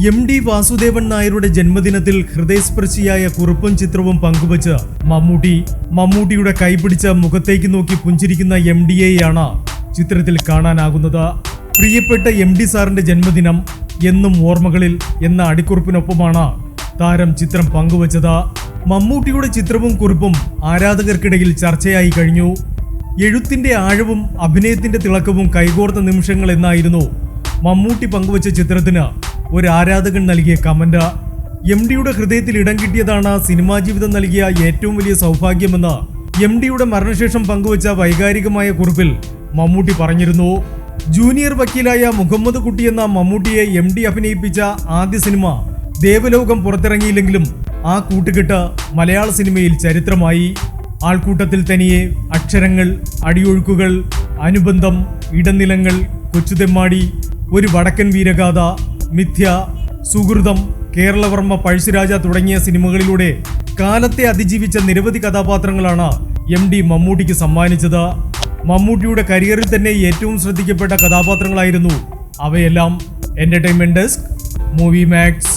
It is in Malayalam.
എം ഡി വാസുദേവൻ നായരുടെ ജന്മദിനത്തിൽ ഹൃദയസ്പർശിയായ കുറിപ്പും ചിത്രവും പങ്കുവച്ച് മമ്മൂട്ടി മമ്മൂട്ടിയുടെ കൈപിടിച്ച മുഖത്തേക്ക് നോക്കി പുഞ്ചിരിക്കുന്ന എം ഡിയെയാണ് ചിത്രത്തിൽ കാണാനാകുന്നത്. പ്രിയപ്പെട്ട എം ഡി സാറിന്റെ ജന്മദിനം എന്നും ഓർമ്മകളിൽ എന്ന അടിക്കുറിപ്പിനൊപ്പമാണ് താരം ചിത്രം പങ്കുവച്ചത്. മമ്മൂട്ടിയുടെ ചിത്രവും കുറിപ്പും ആരാധകർക്കിടയിൽ ചർച്ചയായി കഴിഞ്ഞു. എഴുത്തിന്റെ ആഴവും അഭിനയത്തിന്റെ തിളക്കവും കൈകോർത്ത നിമിഷങ്ങൾ എന്നായിരുന്നു മമ്മൂട്ടി പങ്കുവച്ച ചിത്രത്തിന് ഒരു ആരാധകൻ നൽകിയ കമന്റ്. എം ഡിയുടെ ഹൃദയത്തിൽ ഇടം കിട്ടിയതാണ് സിനിമാ ജീവിതം നൽകിയ ഏറ്റവും വലിയ സൗഭാഗ്യമെന്ന് എം ഡിയുടെ മരണശേഷം പങ്കുവച്ച വൈകാരികമായ കുറിപ്പിൽ മമ്മൂട്ടി പറഞ്ഞിരുന്നു. ജൂനിയർ വക്കീലായ മുഹമ്മദ് കുട്ടി എന്ന മമ്മൂട്ടിയെ എം ഡി അഭിനയിപ്പിച്ച ആദ്യ സിനിമ ദേവലോകം പുറത്തിറങ്ങിയില്ലെങ്കിലും ആ കൂട്ടുകെട്ട് മലയാള സിനിമയിൽ ചരിത്രമായി. ആൾക്കൂട്ടത്തിൽ തനിയെ അക്ഷരങ്ങൾ അടിയൊഴുക്കുകൾ അനുബന്ധം ഇടനിലങ്ങൾ കൊച്ചുതെമ്മാടി ഒരു വടക്കൻ വീരഗാഥ മിഥ്യ സുഹൃതം കേരളവർമ്മ പഴശ്ശിരാജ തുടങ്ങിയ സിനിമകളിലൂടെ കാലത്തെ അതിജീവിച്ച നിരവധി കഥാപാത്രങ്ങളാണ് എം ഡി മമ്മൂട്ടിക്ക് സമ്മാനിച്ചത്. മമ്മൂട്ടിയുടെ കരിയറിൽ തന്നെ ഏറ്റവും ശ്രദ്ധിക്കപ്പെട്ട കഥാപാത്രങ്ങളായിരുന്നു അവയെല്ലാം എന്റർടൈൻമെന്റ് ഡെസ്ക് മൂവി മാക്സ്